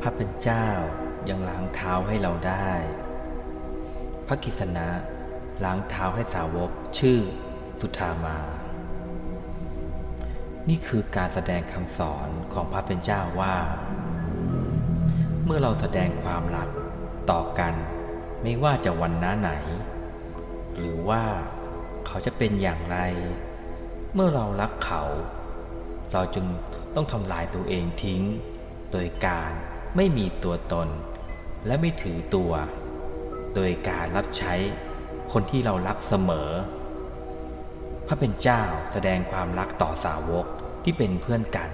พระเป็นเจ้ายังล้างเท้าให้เราได้ พระกิษณะล้างเท้าให้สาวกชื่อสุธามา นี่คือการแสดงคำสอนของพระเป็นเจ้าว่า เมื่อเราแสดงความรักต่อกัน ไม่ว่าจะวันน้าไหน หรือว่าเขาจะเป็นอย่างไร เมื่อเรารักเขา เราจึงต้องทำลายตัวเองทิ้ง โดยการ ไม่มีตัวตน และไม่ถือตัว โดยการรับใช้คนที่เรารักเสมอ พระเป็นเจ้าแสดงความรักต่อสาวกที่เป็นเพื่อนกัน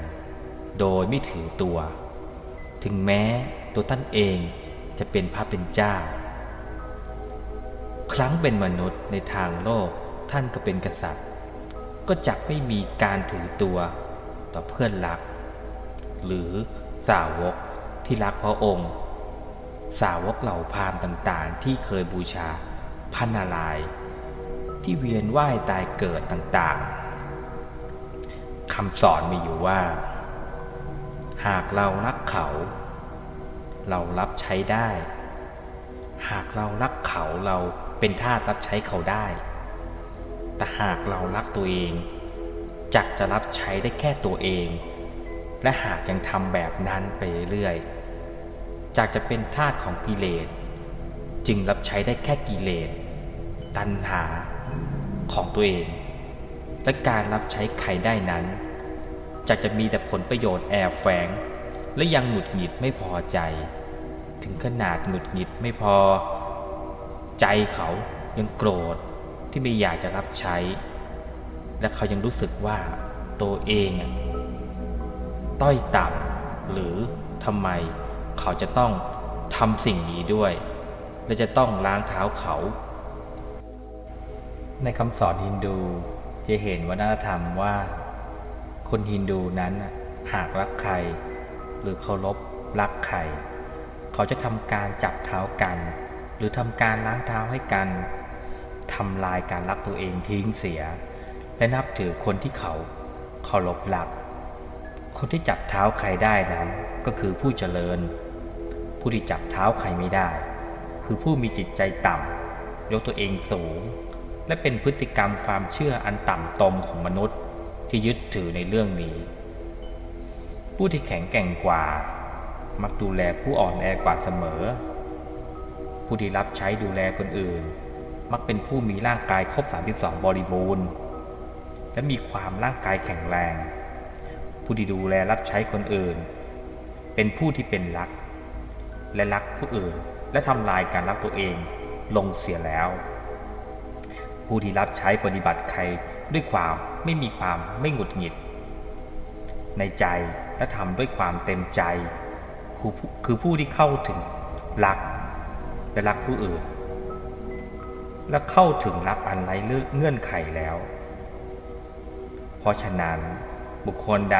โดยไม่ถือตัว ถึงแม้ตัวท่านเองจะเป็นพระเป็นเจ้า ครั้งเป็นมนุษย์ในทางโลกท่านก็เป็นกษัตริย์ ก็จะไม่มีการถือตัวต่อเพื่อนรัก หรือสาวก ที่รักพระองค์ สาวกเหล่าพราหมณ์ต่างๆ ที่เคยบูชาพระนาราย ที่เวียนว่ายตายเกิดต่างๆคำสอนมีอยู่ว่า หากเรารักเขา เรารับใช้ได้ หากเรารักเขาเราเป็นทาสรับใช้เขาได้ แต่หากเรารักตัวเอง จักจะรับใช้ได้แค่ตัวเอง และหากยังทำแบบนั้นไปเรื่อยๆ จากจะเป็นทาสของกิเลส จึงรับใช้ได้แค่กิเลส ตัณหาของตัวเอง และการรับใช้ใครได้นั้น จากจะมีแต่ผลประโยชน์แอบแฝง และยังหงุดหงิดไม่พอใจ ถึงขนาดหงุดหงิดไม่พอ ใจเขายังโกรธที่ไม่อยากจะรับใช้ และเขายังรู้สึกว่าตัวเองอะต้อยต่ำหรือทำไม เขาจะต้องทำสิ่งนี้ด้วย และจะต้องล้างเท้าเขา ในคำสอนฮินดูจะเห็นวัฒนธรรมว่า คนฮินดูนั้นหากรักใคร หรือเคารพรักใคร เขาจะทำการจับเท้ากัน หรือทำการล้างเท้าให้กันทำลายการรักตัวเองทิ้งเสีย และนับถือคนที่เขาเคารพรัก คนที่จับเท้าใครได้นั้นก็คือผู้เจริญ ผู้ที่จับเท้าใครไม่ได้ คือผู้มีจิตใจต่ำยกตัวเองสูง และเป็นพฤติกรรมความเชื่ออันต่ำตมของมนุษย์ที่ยึดถือในเรื่องนี้ ผู้ที่แข็งแกร่งกว่า มักดูแลผู้อ่อนแอกว่าเสมอ ผู้ที่รับใช้ดูแลคนอื่น มักเป็นผู้มีร่างกายครบ 32 บริบูรณ์ และมีความร่างกายแข็งแรง ผู้ที่ดูแลรับใช้คนอื่น เป็นผู้ที่เป็นรัก และรักผู้อื่น และทำลายการรักตัวเองลงเสียแล้ว ผู้ที่รับใช้ปฏิบัติใครด้วยความไม่มีความไม่หงุดหงิด ในใจและทำด้วยความเต็มใจ คือผู้คือผู้ที่เข้าถึงรักและรักผู้อื่น และเข้าถึงรักอันไร้เงื่อนไขแล้ว เพราะฉะนั้นบุคคลใด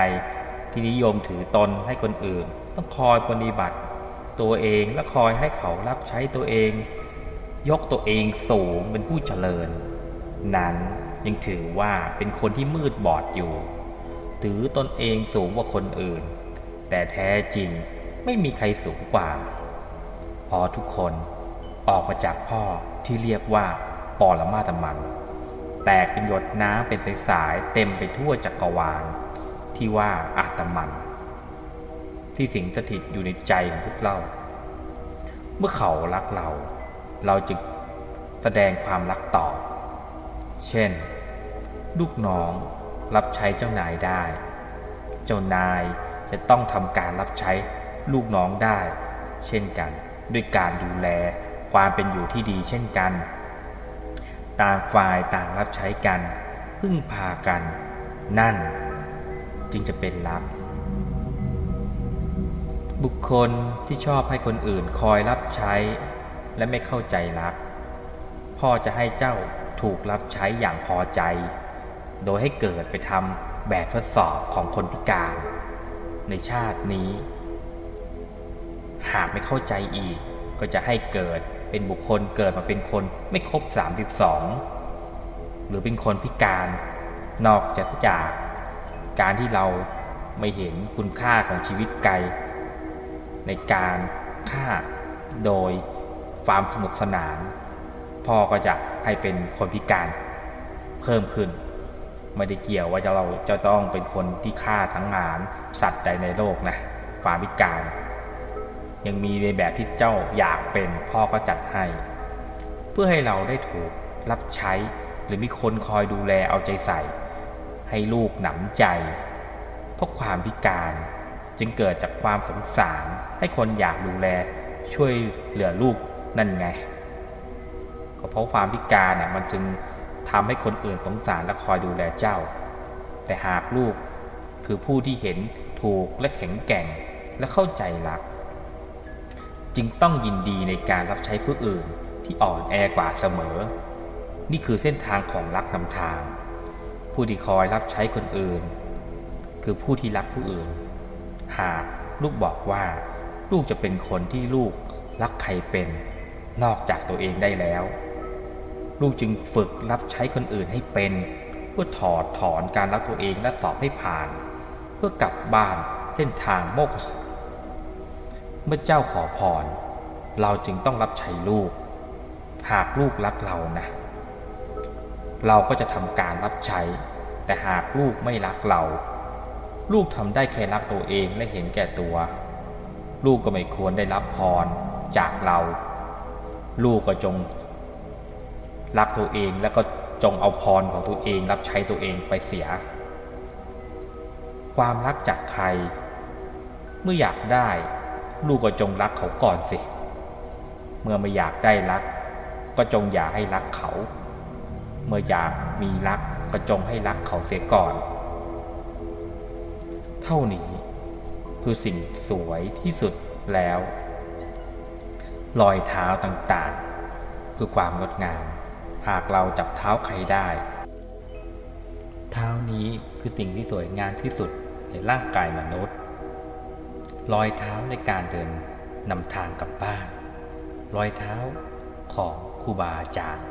ที่นิยมถือตนให้คนอื่น ต้องคอยปฏิบัติ ตัวเองและคอยให้เขารับใช้ตัวเอง ยกตัวเองสูงเป็นผู้เจริญ นั้นยังถือว่าเป็นคนที่มืดบอดอยู่ ถือตนเองสูงกว่าคนอื่น แต่แท้จริงไม่มีใครสูงกว่า พอทุกคนออกมาจากพ่อที่เรียกว่าปอละมาตมัน แตกเป็นหยดน้ำเป็นสายๆเต็มไปทั่วจักรวาลที่ว่าอาตมัน ที่สิงสถิตอยู่ในใจของพวกเรา เมื่อเขารักเรา เราจึงแสดงความรักตอบ เช่น ลูกน้องรับใช้เจ้านายได้ เจ้านายจะต้องทำการรับใช้ลูกน้องได้ เช่นกัน ด้วยการดูแลความเป็นอยู่ที่ดีเช่นกัน ต่างฝ่ายต่างรับใช้กัน พึ่งพากัน นั่น จึงจะเป็นรัก บุคคลที่ชอบให้คนอื่นคอยรับใช้ และไม่เข้าใจรัก พ่อจะให้เจ้าถูกรับใช้อย่างพอใจ โดยให้เกิดไปทำแบบทดสอบของคนพิการ ในชาตินี้ หากไม่เข้าใจอีกก็จะให้เกิดเป็นบุคคลเกิดมาเป็นคนไม่ครบ 32 หรือเป็นคนพิการนอกจากจากการที่เราไม่เห็นคุณค่าของชีวิตไกล ในการฆ่าโดยความสนุกสนาน พ่อก็จะให้เป็นคนพิการเพิ่มขึ้น ไม่ได้เกี่ยวว่าจะเราจะต้องเป็นคนที่ฆ่าสังหารสัตว์ใดในโลกนะความพิการ ยังมีในแบบที่เจ้าอยากเป็นพ่อก็จัดให้ เพื่อให้เราได้ถูกรับใช้หรือมีคนคอยดูแลเอาใจใส่ ให้ลูกหนำใจ เพราะความพิการจึงเกิดจากความสงสาร ให้คนอยากดูแลช่วยเหลือลูกนั่นไง ก็เพราะความพิการเนี่ยมันจึงทำให้คนอื่นสงสารและคอยดูแลเจ้า แต่หากลูกคือผู้ที่เห็นถูกและแข็งแกร่งและเข้าใจรัก จึงต้องยินดีในการรับใช้ผู้อื่นที่อ่อนแอกว่าเสมอ นี่คือเส้นทางของรักนำทาง ผู้ที่คอยรับใช้คนอื่น คือผู้ที่รักผู้อื่น หากลูกบอกว่า ลูกจะเป็นคนที่ลูกรักใครเป็นนอกจากตัวเองได้แล้ว ลูกจึงฝึกรับใช้คนอื่นให้เป็น เพื่อถอดถอนการรักตัวเองและสอบให้ผ่าน เพื่อกลับบ้านเส้นทางโมกขสุเมื่อเจ้าขอพร เราจึงต้องรับใช้ลูก หากลูกรักเรานะ เราก็จะทำการรับใช้ แต่หากลูกไม่รักเรา ลูกทำได้แค่รักตัวเองและเห็นแก่ตัว ลูกก็ไม่ควรได้รับพรจากเรา ลูกก็จงรักตัวเองแล้วก็จงเอาพรของตัวเอง รับใช้ตัวเองไปเสีย ความรักจากใคร เมื่ออยากได้ ลูกก็จงรักเขาก่อนสิ เมื่อไม่อยากได้รัก ก็จงอย่าให้รักเขา เมื่ออยากมีรักก็จงให้รักเขาเสียก่อน เท่านี้ คือสิ่งสวยที่สุดแล้ว รอยเท้าต่างๆ คือความงดงาม หากเราจับเท้าใครได้ เท้านี้คือสิ่งที่สวยงามที่สุดในร่างกายมนุษย์ รอยเท้าในการเดินนำทางกลับบ้าน รอยเท้าของครูบาอาจารย์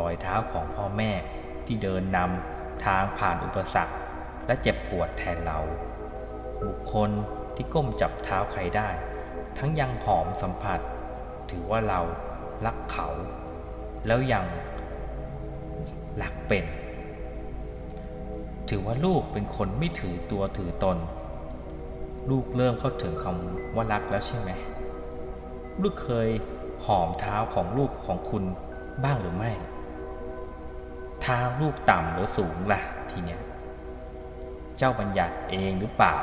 รอยเท้าของพ่อแม่ที่เดินนำทางผ่านอุปสรรคและเจ็บปวดแทนเรา บุคคลที่ก้มจับเท้าใครได้ ทั้งยังหอมสัมผัส ถือว่าเรารักเขา แล้วยังรักเป็น ถือว่าลูกเป็นคนไม่ถือตัวถือตน ลูกเริ่มเข้าถึงคำว่ารักแล้วใช่ไหมลูกเคยหอมเท้าของลูกของคุณบ้างหรือไม่ เท้าลูกต่ำหรือสูงล่ะทีเนี้ย เจ้าบัญญัติเองหรือเปล่า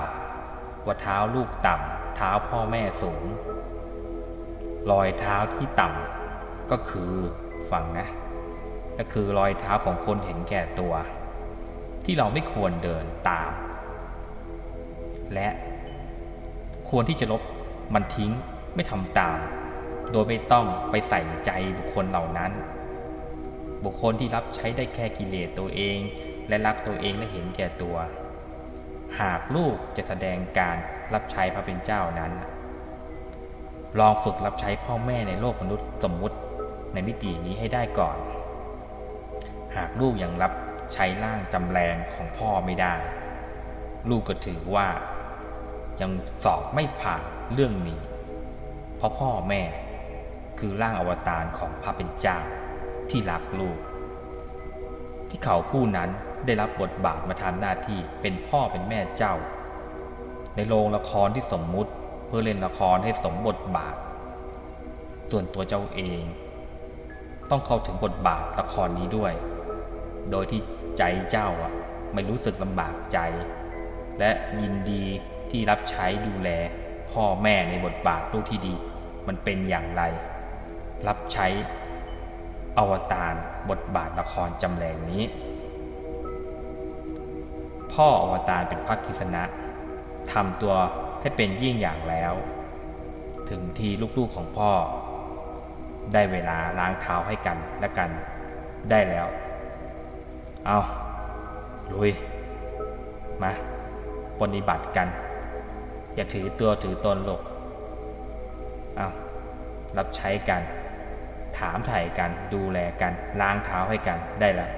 ว่าเท้าลูกต่ำเท้าพ่อแม่สูง รอยเท้าที่ต่ำก็คือฟังนะ ก็คือรอยเท้าของคนเห็นแก่ตัว ที่เราไม่ควรเดินตาม และควรที่จะลบมันทิ้งไม่ทำตาม โดยไม่ต้องไปใส่ใจบุคคลเหล่านั้น บุคคลที่รับใช้ได้แค่กิเลสตัวเอง และรักตัวเองและเห็นแก่ตัว หากลูกจะแสดงการรับใช้พระเป็นเจ้านั้น ลองฝึกรับใช้พ่อแม่ในโลกมนุษย์สมมุติในมิตินี้ให้ได้ก่อน หากลูกยังรับใช้ร่างจำแรงของพ่อไม่ได้ ลูกก็ถือว่า ยังสอบไม่ผ่านเรื่องนี้ เพราะพ่อแม่คือร่างอวตารของพระเป็นเจ้าที่รักลูก ที่เขาผู้นั้น ได้รับบทบาทมาทำหน้าที่เป็นพ่อเป็นแม่เจ้า ในโรงละครที่สมมุติเพื่อเล่นละครให้สมบทบาท ส่วนตัวเจ้าเอง ต้องเข้าถึงบทบาทละครนี้ด้วย โดยที่ใจเจ้าอะไม่รู้สึกลำบากใจ และยินดีที่รับใช้ดูแล พ่อแม่ในบทบาทลูกที่ดี มันเป็นอย่างไร รับใช้อวตารบทบาทละครจำแรงนี้ พ่ออวตารเป็นพระกิษณะทำตัวให้เป็นยิ่งอย่างแล้ว ถึงทีลูกๆของพ่อ ได้เวลาล้างเท้าให้กันและกัน ได้แล้ว เอาลุย มาปฏิบัติกัน อย่าถือตัวถือตนหลกเอารับใช้กัน ถามถ่ายกันดูแลกันล้างเท้าให้กันได้แล้ว